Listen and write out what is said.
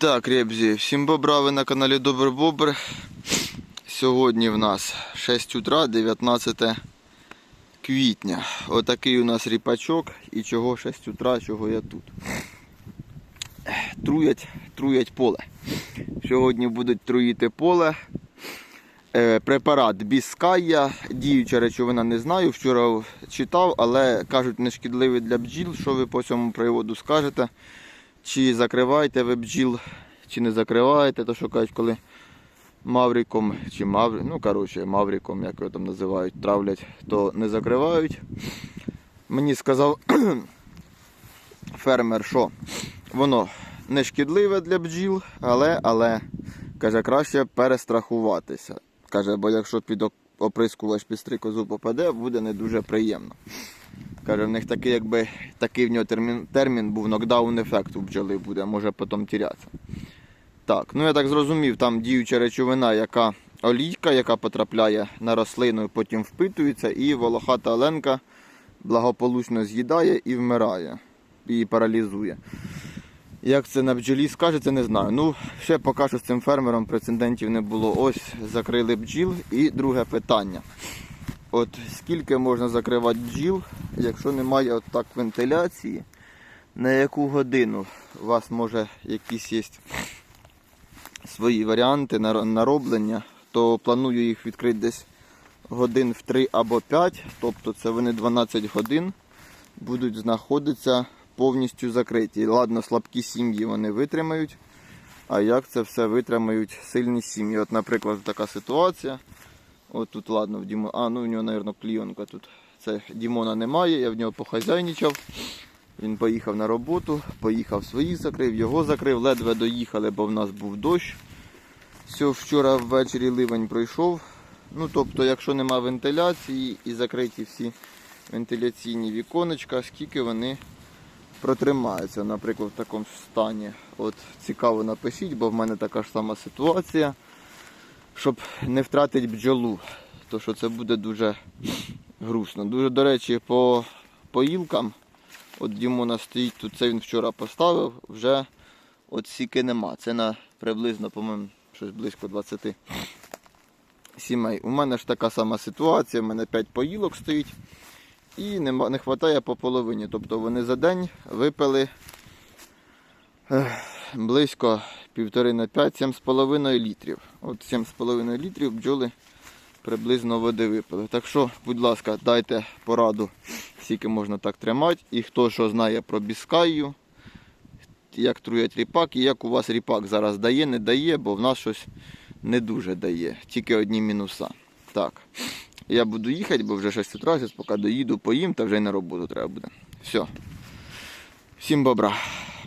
Так, ребзі, всім бобра, ви на каналі Добрий Бобр. Сьогодні в нас 6 утра, 19 квітня. Отакий у нас ріпачок. І чого 6 утра, чого я тут. Труять, труять поле. Сьогодні будуть труїти поле. Е, Препарат Біская, діюча речовина не знаю. Вчора читав, але кажуть не шкідливий для бджіл. Що ви по цьому приводу скажете? Чи закриваєте ви бджіл, чи не закриваєте, то що кажуть, коли мавриком чи маврі, ну коротше, мавриком, як його там називають, травлять, то не закривають. Мені сказав фермер, що воно не шкідливе для бджіл, але, але каже, краще перестрахуватися. Каже, бо якщо під оприскувач під стрикозу попаде, буде не дуже приємно. Каже, в них такий, якби такий в нього термін, термін був нокдаун ефект у бджоли буде, може потім тірятися. Так, ну я так зрозумів, там діюча речовина, яка олійка, яка потрапляє на рослину потім впитується, і волохата оленка благополучно з'їдає і вмирає, і паралізує. Як це на бджолі скажеться, не знаю. Ну, ще поки що з цим фермером прецедентів не було. Ось закрили бджіл. І друге питання. От скільки можна закривати бджіл, якщо немає от так вентиляції, на яку годину у вас може якісь є свої варіанти нароблення, то планую їх відкрити десь годин в 3 або 5, тобто це вони 12 годин будуть знаходитися повністю закриті. Ладно, слабкі сім'ї вони витримають. А як це все витримають сильні сім'ї? От, наприклад, така ситуація. От тут, ладно, в Дімо... А, ну в нього, мабуть, клійонка тут. Це Дімона немає, я в нього похазяйничав. Він поїхав на роботу, поїхав свої закрив, його закрив, ледве доїхали, бо в нас був дощ. Все, вчора ввечері ливень пройшов. Ну, тобто, якщо нема вентиляції і закриті всі вентиляційні віконечка, скільки вони протримаються, наприклад, в такому стані. От цікаво напишіть, бо в мене така ж сама ситуація, щоб не втратити бджолу. То що це буде дуже грустно. Дуже, до речі, по поїлкам, от Дімона стоїть тут, це він вчора поставив, вже от сіки нема. Це на приблизно, по-моєму, щось близько 20 сімей. У мене ж така сама ситуація, у мене 5 поїлок стоїть і не вистачає по половині. Тобто вони за день випили близько 1,5 на 5, 7,5 літрів. От 7,5 літрів бджоли приблизно води випили. Так що, будь ласка, дайте пораду, скільки можна так тримати. І хто що знає про біскаю, як труять ріпак і як у вас ріпак зараз дає, не дає, бо в нас щось не дуже дає. Тільки одні мінуса. Так. Я буду їхати, бо вже 6 утра, поки доїду, поїм, та вже й на роботу треба буде. Все. Всім бобра.